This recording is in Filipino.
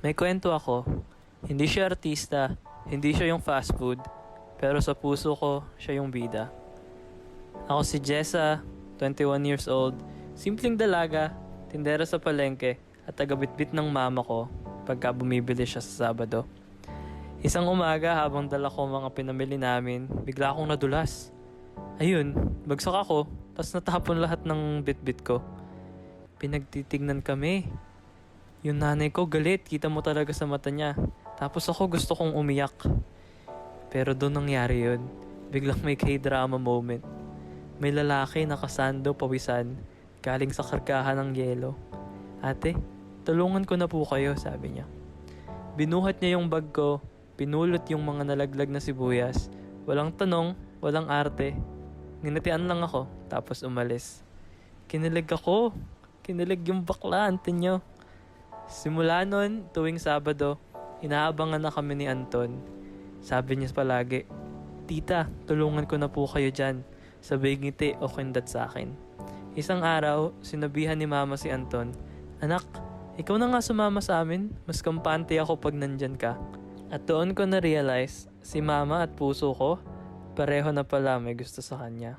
May kwento ako. Hindi siya artista, hindi siya yung fast food, pero sa puso ko, siya yung bida. Ako si Jessa, 21 years old, simpleng dalaga, tindera sa palengke, at tagabitbit ng mama ko pagka bumibili siya sa Sabado. Isang umaga habang dala ko mga pinamili namin, bigla akong nadulas. Ayun, bagsak ako, tapos natapon lahat ng bitbit ko. Pinagtitignan kami. Yung nanay ko galit, kita mo talaga sa mata niya. Tapos ako gusto kong umiyak. Pero doon nangyari yun. Biglang may k-drama moment. May lalaki nakasando pawisan, galing sa kargahan ng yelo. Ate, tulungan ko na po kayo, sabi niya. Binuhat niya yung bag ko, pinulot yung mga nalaglag na sibuyas. Walang tanong, walang arte. Ninatian lang ako, tapos umalis. Kinilig ako. Kinilig yung bakla, ante nyo. Simula nun, tuwing Sabado, inaabangan na kami ni Anton. Sabi niya palagi, Tita, tulungan ko na po kayo dyan. Sabay ngiti o kindat sa akin. Isang araw, sinabihan ni Mama si Anton, Anak, ikaw na nga sumama sa amin. Mas kampante ako pag nandyan ka. At doon ko na-realize, si Mama at puso ko, pareho na pala may gusto sa kanya.